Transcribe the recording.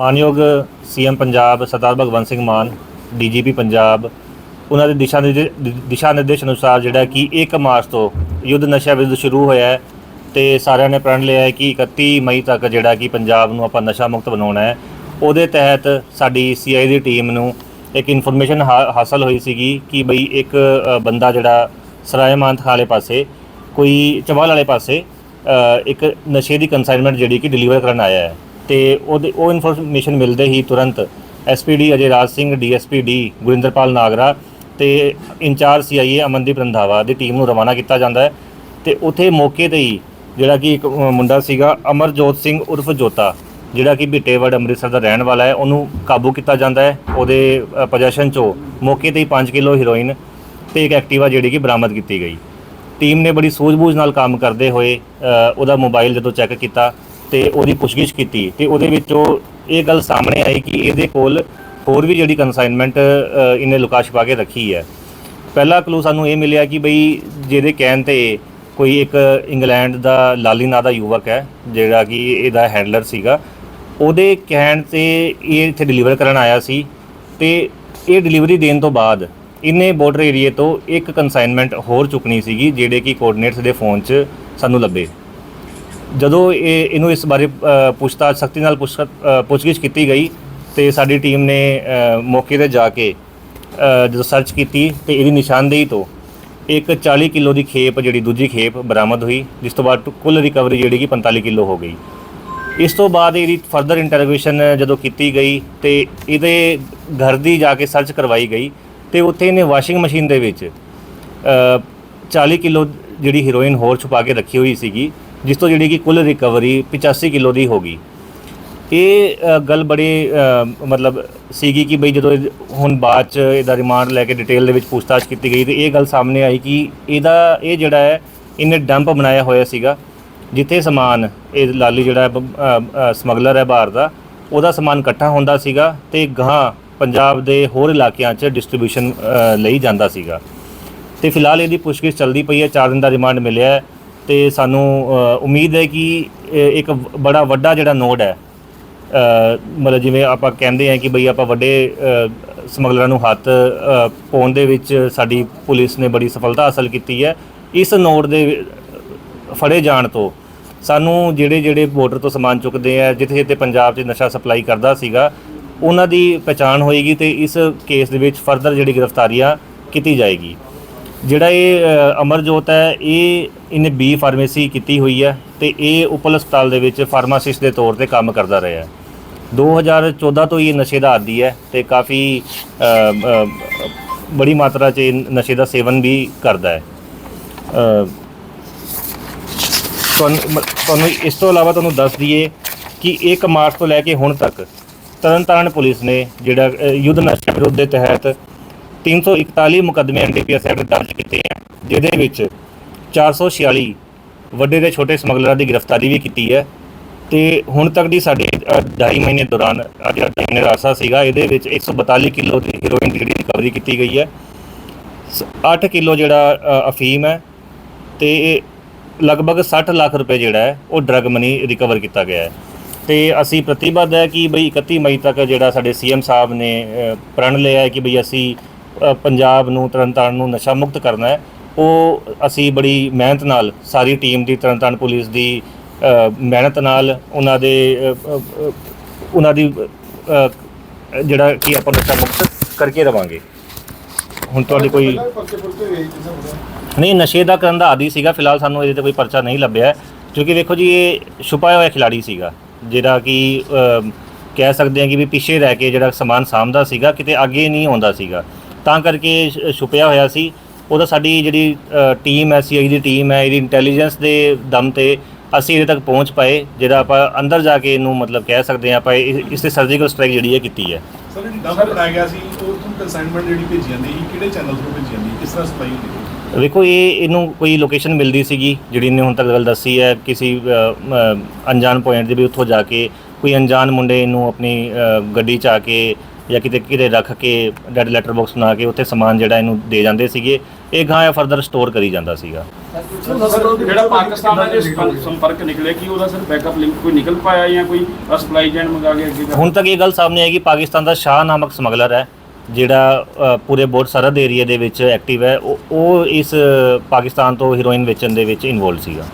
ਮਾਨਯੋਗ CM Punjab Sardar Bhagwant Singh Mann, DGP Punjab, ਉਹਨਾਂ ਦੇ ਦਿਸ਼ਾ ਨਿਰਦੇ- ਦਿਸ਼ਾ ਨਿਰਦੇਸ਼ ਅਨੁਸਾਰ ਜਿਹੜਾ ਕਿ 1 ਮਾਰਚ ਤੋਂ ਯੁੱਧ ਨਸ਼ਾ ਵਿਰੁੱਧ ਸ਼ੁਰੂ ਹੋਇਆ ਹੈ ਤੇ ਸਾਰਿਆਂ ਨੇ ਪ੍ਰਣ ਲਿਆ ਹੈ ਕਿ 31 ਮਈ ਤੱਕ ਜਿਹੜਾ ਕਿ ਪੰਜਾਬ ਨੂੰ ਆਪਾਂ ਨਸ਼ਾ ਮੁਕਤ ਬਣਾਉਣਾ ਹੈ। ਉਹਦੇ ਤਹਿਤ ਸਾਡੀ ਸੀਆਈ ਦੀ ਟੀਮ ਨੂੰ ਇੱਕ ਇਨਫੋਰਮੇਸ਼ਨ ਹਾਸਲ ਹੋਈ ਸੀਗੀ ਕਿ ਬਈ ਇੱਕ ਬੰਦਾ ਜਿਹੜਾ ਸਰਾਏ ਮਾਨਥ ਵਾਲੇ ਪਾਸੇ, ਕੋਈ ਚਵਾਲ ਵਾਲੇ ਪਾਸੇ ਇੱਕ ਨਸ਼ੇ ਦੀ ਕਨਸਾਈਨਮੈਂਟ ਜਿਹੜੀ ਕਿ ਡਿਲੀਵਰ ਕਰਨ ਆਇਆ ਹੈ। ਤੇ ਉਹਦੇ ਉਹ ਇਨਫੋਰਮੇਸ਼ਨ ਮਿਲਦੇ ਹੀ ਤੁਰੰਤ। SPD Ajay Raj Singh DSP D Gurinderpal Nagra ਤੇ ਇੰਚਾਰਜ ਸੀਆਈਏ ਅਮਨਦੀਪ ਰੰਧਾਵਾ ਦੀ ਟੀਮ ਨੂੰ ਰਵਾਨਾ ਕੀਤਾ ਜਾਂਦਾ ਹੈ। ਤੇ ਉੱਥੇ ਮੌਕੇ ਤੇ ਹੀ ਜਿਹੜਾ ਕਿ ਇੱਕ ਮੁੰਡਾ ਸੀਗਾ ਅਮਰਜੋਤ ਸਿੰਘ ਉਰਫ ਜੋਤਾ, ਜਿਹੜਾ ਕਿ ਬਿੱਟੇਵੜ ਅੰਮ੍ਰਿਤਸਰ ਦਾ ਰਹਿਣ ਵਾਲਾ ਹੈ। ਉਹਨੂੰ ਕਾਬੂ ਕੀਤਾ ਜਾਂਦਾ ਹੈ। ਉਹਦੇ ਪੋਜੈਸ਼ਨ ਚੋਂ ਮੌਕੇ ਤੇ ਹੀ 5 ਕਿਲੋ ਹੀਰੋਇਨ ਤੇ ਇੱਕ ਐਕਟਿਵਾ ਜਿਹੜੀ ਕਿ ਬਰਾਮਦ ਕੀਤੀ ਗਈ। ਟੀਮ ਨੇ ਬੜੀ ਸੂਝ-ਬੂਝ ਨਾਲ ਕੰਮ ਕਰਦੇ ਹੋਏ ਉਹਦਾ ਮੋਬਾਈਲ ਜਦੋਂ ਚੈੱਕ ਕੀਤਾ ਤੇ ਉਹਦੀ ਪੁੱਛਗਿੱਛ ਕੀਤੀ ਤੇ ਉਹਦੇ ਵਿੱਚੋਂ ਇਹ ਗੱਲ ਸਾਹਮਣੇ ਆਈ ਕਿ ਇਹਦੇ ਕੋਲ ਹੋਰ ਵੀ ਜਿਹੜੀ ਕਨਸਾਈਨਮੈਂਟ ਇਹਨੇ ਲੁਕਾ ਛੁਪਾ ਕੇ ਰੱਖੀ ਹੈ। ਪਹਿਲਾ ਕਲੂ ਸਾਨੂੰ ਇਹ ਮਿਲਿਆ ਕਿ ਬਈ ਜਿਹਦੇ ਕਹਿਣ ਤੇ ਕੋਈ ਇੱਕ ਇੰਗਲੈਂਡ ਦਾ ਲਾਲੀ ਨਾਂ ਦਾ ਯੁਵਕ ਹੈ, ਜਿਹੜਾ ਕਿ ਇਹਦਾ ਹੈਂਡਲਰ ਸੀਗਾ, ਉਹਦੇ ਕਹਿਣ ਤੇ ਇਹ ਇੱਥੇ ਡਿਲੀਵਰ ਕਰਨ ਆਇਆ ਸੀ ਤੇ ਇਹ ਡਿਲੀਵਰੀ ਦੇਣ ਤੋਂ ਬਾਅਦ ਇਹਨੇ ਬਾਰਡਰ ਏਰੀਏ ਤੋਂ ਇੱਕ ਕਨਸਾਈਨਮੈਂਟ ਹੋਰ ਚੁੱਕਣੀ ਸੀਗੀ, ਜਿਹੜੇ ਕਿ ਕੋਆਰਡੀਨੇਟਸ ਦੇ ਫੋਨ 'ਚ ਸਾਨੂੰ ਲੱਭੇ। ਜਦੋਂ ਇਹ ਇਹਨੂੰ ਇਸ ਬਾਰੇ ਪੁੱਛਤਾਛ ਸਖਤੀ ਨਾਲ ਪੁੱਛ ਪੁੱਛਗਿੱਛ ਕੀਤੀ ਗਈ ਤੇ ਸਾਡੀ ਟੀਮ ਨੇ ਮੌਕੇ ਤੇ ਜਾ ਕੇ ਜਦੋਂ ਸਰਚ ਕੀਤੀ ਤੇ ਇਹਦੀ ਨਿਸ਼ਾਨਦੇਹੀ ਤੋਂ ਇੱਕ 40 ਕਿਲੋ ਦੀ ਖੇਪ ਜਿਹੜੀ ਦੂਜੀ ਖੇਪ ਬਰਾਮਦ ਹੋਈ ਜਿਸ ਤੋਂ ਬਾਅਦ ਕੁੱਲ ਰਿਕਵਰੀ ਜਿਹੜੀ ਕਿ 45 ਕਿਲੋ ਹੋ ਗਈ। ਇਸ ਤੋਂ ਬਾਅਦ ਇਹਦੀ ਫਰਦਰ ਇੰਟਰੋਗੇਸ਼ਨ ਜਦੋਂ ਕੀਤੀ ਗਈ ਤੇ ਇਹਦੇ ਘਰ ਦੀ ਜਾ ਕੇ ਸਰਚ ਕਰਵਾਈ ਗਈ ਤੇ ਉੱਥੇ ਇਹਨੇ ਵਾਸ਼ਿੰਗ ਮਸ਼ੀਨ ਦੇ ਵਿੱਚ ਅ, 40 ਕਿਲੋ ਜਿਹੜੀ ਹੀਰੋਇਨ ਹੋਰ ਛੁਪਾ ਕੇ ਰੱਖੀ ਹੋਈ ਸੀਗੀ। ਜਿਸ ਤੋਂ ਜਿਹੜੀ ਕਿ ਕੁੱਲ ਰਿਕਵਰੀ 85 ਕਿਲੋ ਦੀ ਹੋ ਗਈ। ਇਹ ਗੱਲ ਬੜੀ ਮਤਲਬ ਸੀਗੀ ਕਿ ਬਈ ਜਦੋਂ ਇਹ- ਹੁਣ ਬਾਅਦ ਚ ਇਹਦਾ ਰਿਮਾਂਡ ਲੈ ਕੇ ਡਿਟੇਲ ਦੇ ਵਿੱਚ ਪੁੱਛਤਾਛ ਕੀਤੀ ਗਈ ਤੇ ਇਹ ਗੱਲ ਸਾਹਮਣੇ ਆਈ ਕਿ ਇਹਦਾ, ਇਹ ਜਿਹੜਾ ਹੈ, ਇਹਨੇ ਡੰਪ ਬਣਾਇਆ ਹੋਇਆ ਸੀਗਾ, ਜਿੱਥੇ ਸਮਾਨ, ਇਹ ਲਾਲੀ ਜਿਹੜਾ ਸਮਗਲਰ ਹੈ ਬਾਹਰ ਦਾ, ਉਹਦਾ ਸਮਾਨ ਇਕੱਠਾ ਹੁੰਦਾ ਸੀਗਾ ਤੇ ਗਾਂ ਪੰਜਾਬ ਦੇ ਹੋਰ ਇਲਾਕਿਆਂ 'ਚ ਡਿਸਟ੍ਰੀਬਿਊਸ਼ਨ ਲਈ ਜਾਂਦਾ ਸੀਗਾ। ਤੇ ਫਿਲਹਾਲ ਇਹਦੀ ਪੁੱਛਗਿੱਛ ਚੱਲਦੀ ਪਈ ਹੈ 4 ਦਿਨ ਦਾ ਰਿਮਾਂਡ ਮਿਲਿਆ ਹੈ। ਤੇ ਸਾਨੂੰ ਉਮੀਦ ਹੈ ਕਿ ਇੱਕ ਬੜਾ ਵੱਡਾ ਜਿਹੜਾ ਨੋਡ ਹੈ ਮਤਲਬ ਜਿਵੇਂ ਆਪਾਂ ਕਹਿੰਦੇ ਆ ਕਿ ਬਈ ਆਪਾਂ ਵੱਡੇ ਸਮਗਲਰਾਂ ਨੂੰ ਹੱਥ ਪਾਉਣ ਦੇ ਵਿੱਚ ਸਾਡੀ ਪੁਲਿਸ ਨੇ ਬੜੀ ਸਫਲਤਾ ਹਾਸਲ ਕੀਤੀ ਹੈ, ਇਸ ਨੋਡ ਦੇ ਫੜੇ ਜਾਣ ਤੋਂ ਸਾਨੂੰ ਜਿਹੜੇ ਜਿਹੜੇ ਬਾਰਡਰ ਤੋਂ ਸਮਾਨ ਚੁੱਕਦੇ ਆ ਜਿੱਥੇ ਜਿੱਥੇ ਪੰਜਾਬ 'ਚ ਨਸ਼ਾ ਸਪਲਾਈ ਕਰਦਾ ਸੀਗਾ, ਉਹਨਾਂ ਦੀ ਪਛਾਣ ਹੋਏਗੀ ਤੇ ਇਸ ਕੇਸ ਦੇ ਵਿੱਚ ਫਰਦਰ ਜਿਹੜੀ ਗ੍ਰਿਫਤਾਰੀਆਂ ਕੀਤੀ ਜਾਏਗੀ। ਜਿਹੜਾ ਇਹ ਅਮਰਜੋਤ ਹੈ, ਇਹ ਇਹਨੇ ਬੀ ਫਾਰਮੇਸੀ ਕੀਤੀ ਹੋਈ ਹੈ ਤੇ ਇਹ ਉਪਲ ਹਸਪਤਾਲ ਦੇ ਵਿੱਚ ਫਾਰਮਾਸਿਸਟ ਦੇ ਤੌਰ ਤੇ ਕੰਮ ਕਰਦਾ ਰਿਹਾ ਹੈ। 2014 ਤੋਂ ਹੀ ਇਹ ਨਸ਼ੇ ਦਾ ਆਦੀ ਹੈ ਤੇ ਕਾਫੀ ਬੜੀ ਮਾਤਰਾ 'ਚ ਇਹ ਨਸ਼ੇ ਦਾ ਸੇਵਨ ਵੀ ਕਰਦਾ ਹੈ। ਤੁਹਾਨੂੰ ਇਸ ਤੋਂ ਇਲਾਵਾ ਤੁਹਾਨੂੰ ਦੱਸ ਦਈਏ ਕਿ 1 ਮਾਰਚ ਤੋਂ ਲੈ ਕੇ ਹੁਣ ਤੱਕ ਤਰਨਤਾਰਨ ਪੁਲਿਸ ਨੇ ਜਿਹੜਾ ਯੁੱਧ ਨਸ਼ਾ ਵਿਰੁੱਧ ਦੇ ਤਹਿਤ 341 ਮੁਕੱਦਮੇ ਐਨਡੀਪੀਐਸ ਐਕਟ ਦਰਜ ਕੀਤੇ ਹੈ ਜਿਹਦੇ ਵਿੱਚ 446 ਵੱਡੇ ਤੇ ਛੋਟੇ ਸਮਗਲਰਾਂ ਦੀ ਗ੍ਰਿਫਤਾਰੀ ਵੀ ਕੀਤੀ ਹੈ ਤੇ ਹੁਣ ਤੱਕ ਦੀ ਸਾਡੇ ਅ, ਢਾਈ ਮਹੀਨੇ ਦੌਰਾਨ ਅ, ਜਿਹੜਾ ਟੀਮ ਨੇ ਸੀਗਾ ਇਹਦੇ ਵਿੱਚ 142 ਕਿਲੋ ਦੀ ਹੀਰੋਇਨ ਦੀ ਜਿਹੜੀ ਰਿਕਵਰੀ ਕੀਤੀ ਗਈ ਹੈ। 8 ਕਿਲੋ ਜਿਹੜਾ ਅਫੀਮ ਹੈ ਤੇ ਲਗਭਗ 60 ਲੱਖ ਰੁਪਏ ਜਿਹੜਾ ਹੈ ਉਹ ਡਰਗ ਮਨੀ ਰਿਕਵਰ ਕੀਤਾ ਗਿਆ ਹੈ। ਤੇ ਅਸੀਂ ਪ੍ਰਤੀਬੱਧ ਹੈ ਕਿ ਬਈ 31 ਮਈ ਤੱਕ ਜਿਹੜਾ ਸਾਡੇ ਸੀਐਮ ਸਾਹਿਬ ਨੇ ਪ੍ਰਣ ਲਿਆ ਹੈ ਕਿ ਬਈ ਅਸੀਂ ਪੰਜਾਬ ਨੂੰ ਤਰਨਤਾਰਨ ਨੂੰ ਨਸ਼ਾ ਮੁਕਤ ਕਰਨਾ ਹੈ। ਉਹ ਅਸੀਂ ਬੜੀ ਮਿਹਨਤ ਨਾਲ ਸਾਰੀ ਟੀਮ ਦੀ ਤਰਨਤਾਰਨ ਪੁਲਿਸ ਦੀ ਮਿਹਨਤ ਨਾਲ ਉਹਨਾਂ ਦੇ ਉਹਨਾਂ ਦੀ ਜਿਹੜਾ ਕਿ ਆਪਾਂ ਨਸ਼ਾ ਮੁਕਤ ਕਰਕੇ ਰਵਾਂਗੇ ਹੁਣ ਤੁਹਾਡੀ ਕੋਈ ਨਹੀਂ, ਨਸ਼ੇ ਦਾ ਕਰਨ ਦਾ ਆਦੀ ਸੀਗਾ। ਫਿਲਹਾਲ ਸਾਨੂੰ ਇਹਦੇ ਤੇ ਕੋਈ ਪਰਚਾ ਨਹੀਂ ਲੱਭਿਆ। ਕਿਉਂਕਿ ਵੇਖੋ ਜੀ, ਇਹ ਛੁਪਾਇਆ ਹੋਇਆ ਖਿਲਾੜੀ ਸੀਗਾ, ਜਿਹੜਾ ਕਿ ਕਹਿ ਸਕਦੇ ਹਾਂ ਕਿ ਵੀ ਪਿੱਛੇ ਰਹਿ ਕੇ ਜਿਹੜਾ ਸਮਾਨ ਸਾਂਭਦਾ ਸੀਗਾ, ਕਿਤੇ ਅੱਗੇ ਨਹੀਂ ਆਉਂਦਾ ਸੀਗਾ। ਤਾਂ ਕਰਕੇ ਛ- ਛੁਪਿਆ ਹੋਇਆ ਸੀ ਉਹਦਾ ਸਾਡੀ ਜਿਹੜੀ ਟੀਮ ਹੈ ਸੀਆਈ ਦੀ ਟੀਮ ਹੈ ਇਹਦੀ ਇੰਟੈਲੀਜੈਂਸ ਦੇ ਦਮ ਤੇ ਅਸੀਂ ਇਹਦੇ ਤੱਕ ਪਹੁੰਚ ਪਾਏ ਜਿਹੜਾ ਆਪਾਂ ਅੰਦਰ ਜਾ ਕੇ ਇਹਨੂੰ ਮਤਲਬ ਕਹਿ ਸਕਦੇ ਹਾਂ ਆਪਾਂ ਇਹ- ਇਸ ਤੇ ਸਰਜੀਕਲ ਸਟ੍ਰਾਈਕ ਜਿਹੜੀ ਹੈ ਕੀਤੀ ਹੈ ਸਰ ਜਿਹੜੀ ਡੰਪ ਬਣਾਇਆ ਗਿਆ ਸੀ ਉਹ ਤੁਹਾਨੂੰ ਕਨਸਾਈਨਮੈਂਟ ਜਿਹੜੀ ਭੇਜੀ ਜਾਂਦੀ ਸੀ ਕਿਹੜੇ ਚੈਨਲ ਤੋਂ ਭੇਜੀ ਜਾਂਦੀ ਸੀ? ਕਿਸ ਤਰ੍ਹਾਂ ਸਪਲਾਈ ਹੁੰਦੀ ਸੀ ਵੇਖੋ ਇਹ ਇਹਨੂੰ ਕੋਈ ਲੋਕੇਸ਼ਨ ਮਿਲਦੀ ਸੀਗੀ ਜਿਹੜੀ ਇਹਨੇ ਹੁਣ ਤੱਕ ਗੱਲ ਦੱਸੀ ਹੈ ਕਿਸੇ ਅ, ਅਣਜਾਣ ਪੁਆਇੰਟ ਦੇ ਵੀ ਉੱਥੋਂ ਜਾ ਕੇ ਕੋਈ ਅਣਜਾਣ ਮੁੰਡੇ ਇਹਨੂੰ ਆਪਣੀ ਅ, ਗੱਡੀ 'ਚ ਆ ਕੇ ਜਾਂ ਕਿਤੇ ਕਿਤੇ ਰੱਖ ਕੇ ਡੈਡ ਲੈਟਰ ਬਾਕਸ ਬਣਾ ਕੇ ਉੱਥੇ ਸਮਾਨ ਜਿਹੜਾ ਇਹਨੂੰ ਦੇ ਜਾਂਦੇ ਸੀਗੇ ਇਹ ਗਾਂ ਫਰਦਰ ਸਟੋਰ ਕਰੀ ਜਾਂਦਾ ਸੀਗਾ। ਜਿਹੜਾ ਪਾਕਿਸਤਾਨ ਨਾਲ ਜੇ ਸੰਪਰਕ- ਨਿਕਲੇ ਕਿ ਉਹਦਾ ਸਰ ਬੈਕਅਪ ਲਿੰਕ ਕੋਈ ਨਿਕਲ ਪਾਇਆ ਜਾਂ ਕੋਈ ਸਪਲਾਈ ਚੇਨ ਮੰਗਾ ਕੇ ਅੱਗੇ ਹੁਣ ਤੱਕ ਇਹ ਗੱਲ ਸਾਹਮਣੇ ਆਈ ਕਿ ਪਾਕਿਸਤਾਨ ਦਾ ਸ਼ਾਹ ਨਾਮਕ ਸਮਗਲਰ ਹੈ ਜਿਹੜਾ ਪੂਰੇ ਬੋਰਡ ਸਰਹੱਦ ਏਰੀਆ ਦੇ ਵਿੱਚ ਐਕਟਿਵ ਹੈ ਉਹ ਉਹ ਇਸ ਪਾਕਿਸਤਾਨ ਤੋਂ ਹੀਰੋਇਨ ਵੇਚਣ ਦੇ ਵਿੱਚ ਇਨਵੋਲਡ ਸੀਗਾ।